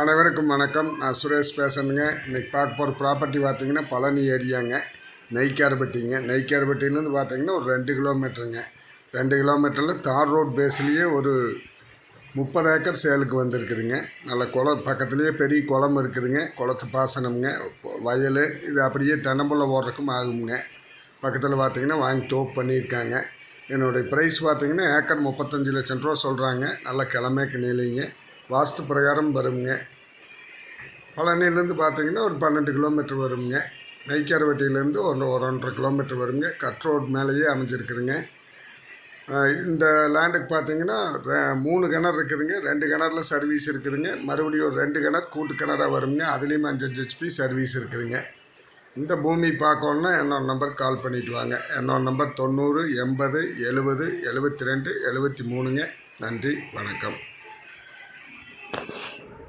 அனைவருக்கும் வணக்கம். நான் சுரேஷ் பேசணுங்க. இன்றைக்கி பார்க்க போகிற ப்ராப்பர்ட்டி பார்த்தீங்கன்னா பழனி ஏரியாங்க. நெய்க்காரப்பட்டிங்க. நெய்க்காரப்பட்டியிலேருந்து பார்த்தீங்கன்னா ஒரு ரெண்டு கிலோமீட்டருங்க. ரெண்டு கிலோமீட்டரில் தார் ரோட் பேஸ்லேயே ஒரு முப்பது ஏக்கர் சேலுக்கு வந்திருக்குதுங்க. நல்ல குளம் பக்கத்துலேயே பெரிய குளம் இருக்குதுங்க. குளத்து பாசனம்ங்க. வயல் இது அப்படியே தென்னம்புள்ள ஓடுறதுக்கும் ஆகுங்க. பக்கத்தில் பார்த்தீங்கன்னா வாங்கி தோப்பு பண்ணியிருக்காங்க. என்னுடைய ப்ரைஸ் பார்த்திங்கன்னா ஏக்கர் முப்பத்தஞ்சு லட்சம் ரூபா சொல்கிறாங்க நல்ல கிழமைக்கு நிலைங்க. வாஸ்து பிரகாரம் வருங்க பழனிலேருந்து பார்த்தீங்கன்னா ஒரு பன்னெண்டு கிலோமீட்டர் வருங்க நெய்க்காரவட்டியிலேருந்து ஒரு ஒரு ஒன்றரை கிலோமீட்டர் வருங்க கட் ரோட் மேலேயே அமைஞ்சிருக்குதுங்க. இந்த லேண்டுக்கு பார்த்தீங்கன்னா மூணு கிணறு இருக்குதுங்க. ரெண்டு கிணறுல சர்வீஸ் இருக்குதுங்க. மறுபடியும் ஒரு ரெண்டு கிணறு கூட்டு கிணறாக வருங்க அதுலேயும் அஞ்சஞ்சு ஹெச்பி சர்வீஸ் இருக்குதுங்க. இந்த பூமி பார்க்கணுன்னா என்னோட நம்பர் கால் பண்ணிட்டு வாங்க. என்னோட நம்பர் தொண்ணூறு எண்பது எழுபது எழுபத்தி ரெண்டு எழுபத்தி மூணுங்க. நன்றி வணக்கம்.